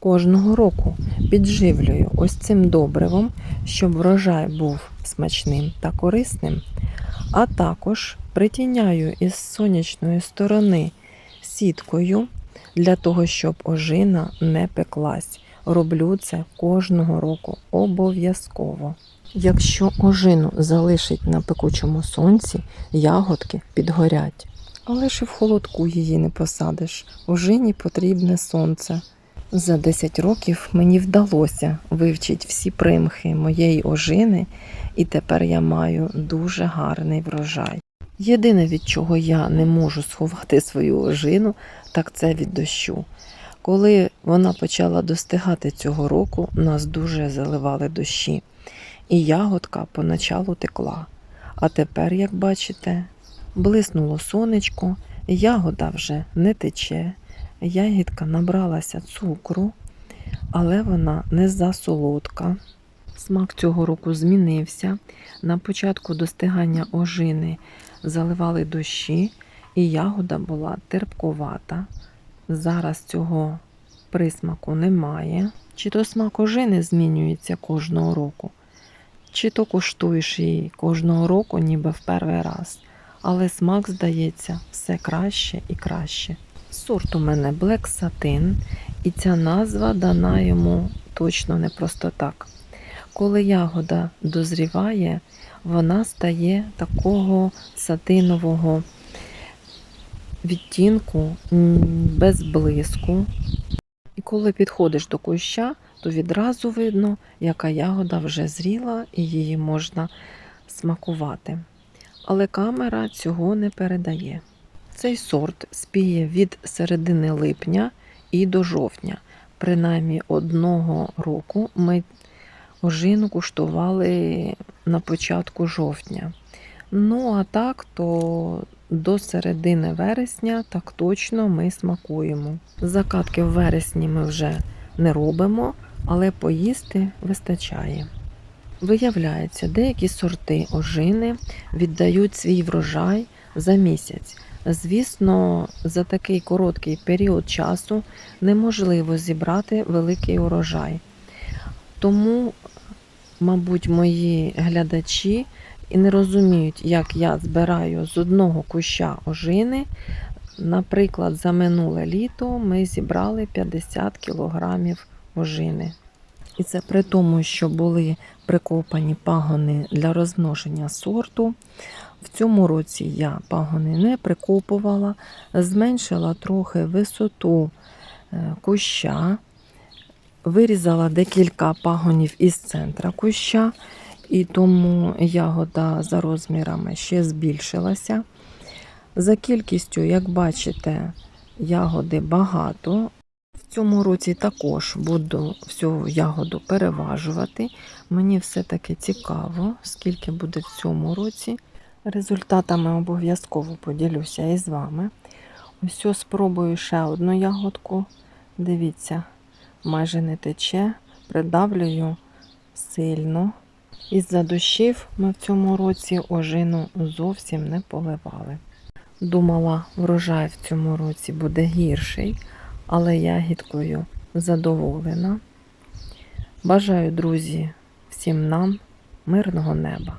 Кожного року підживлюю ось цим добривом, щоб врожай був смачним та корисним, а також притіняю із сонячної сторони сіткою для того, щоб ожина не пеклась. Роблю це кожного року обов'язково. Якщо ожину залишить на пекучому сонці, ягодки підгорять. Але ж і в холодку її не посадиш. Ожині потрібне сонце. За 10 років мені вдалося вивчити всі примхи моєї ожини, і тепер я маю дуже гарний врожай. Єдине, від чого я не можу сховати свою ожину, так це від дощу. Коли вона почала достигати цього року, нас дуже заливали дощі, і ягодка поначалу текла. А тепер, як бачите, блиснуло сонечко, ягода вже не тече, ягідка набралася цукру, але вона не засолодка. Смак цього року змінився. На початку достигання ожини заливали дощі, і ягода була терпковата. Зараз цього присмаку немає. Чи то смак ожини змінюється кожного року, чи то куштуєш її кожного року, ніби в перший раз. Але смак, здається, все краще і краще. Сорт у мене Black Satin, і ця назва дана йому точно не просто так. Коли ягода дозріває, вона стає такого сатинового відтінку, без блиску. І коли підходиш до куща, то відразу видно, яка ягода вже зріла і її можна смакувати. Але камера цього не передає. Цей сорт спіє від середини липня і до жовтня. Принаймні одного року ми ожину куштували на початку жовтня. Ну, а так, то до середини вересня так точно ми смакуємо. Закатки в вересні ми вже не робимо, але поїсти вистачає. Виявляється, деякі сорти ожини віддають свій врожай за місяць. Звісно, за такий короткий період часу неможливо зібрати великий урожай. Тому, мабуть, мої глядачі і не розуміють, як я збираю з одного куща ожини. Наприклад, за минуле літо ми зібрали 50 кілограмів ожини. І це при тому, що були прикопані пагони для розмноження сорту. В цьому році я пагони не прикопувала, зменшила трохи висоту е, куща, вирізала декілька пагонів із центра куща, і тому ягода за розмірами ще збільшилася. За кількістю, як бачите, ягоди багато. В цьому році також буду всю ягоду переважувати. Мені все-таки цікаво, скільки буде в цьому році. Результатами обов'язково поділюся із вами. Ось спробую ще одну ягодку. Дивіться, майже не тече, придавлюю сильно. Із-за дощів ми в цьому році ожину зовсім не поливали. Думала, врожай в цьому році буде гірший, але ягідкою задоволена. Бажаю, друзі, всім нам мирного неба.